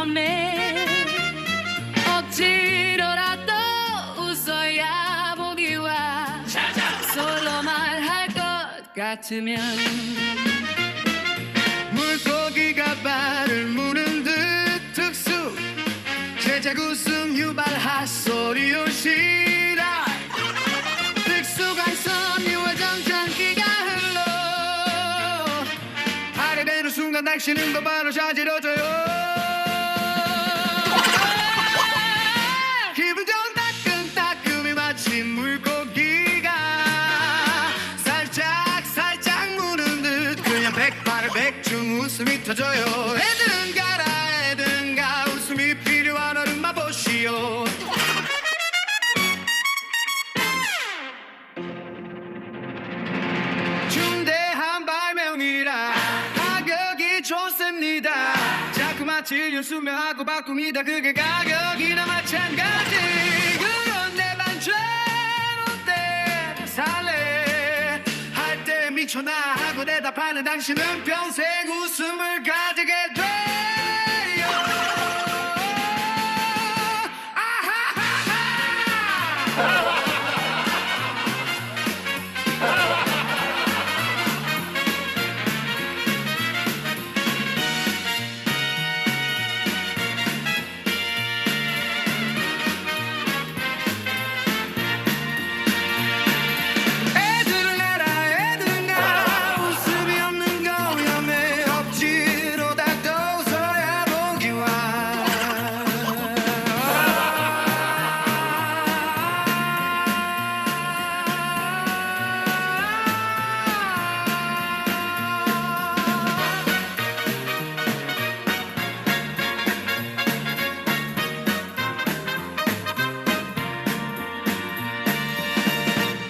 처음에 억지로라도 웃어야 보기와 솔로 말할 것 같으면 물고기가 발을 무는 듯 특수 제작 웃음 유발 핫소리 낚시는 거 바로 저지러져 백발백중 웃음이 터져요. 애들은 가라 애들은 가 웃음이 필요한 어른 맛보시오. 중대한 발명이라 가격이 좋습니다. 자그마치 연수명하고 바꿉니다. 그게 가격이나 마찬가지 전화하고 대답하는 당신은 평생 웃음을 가지게 돼.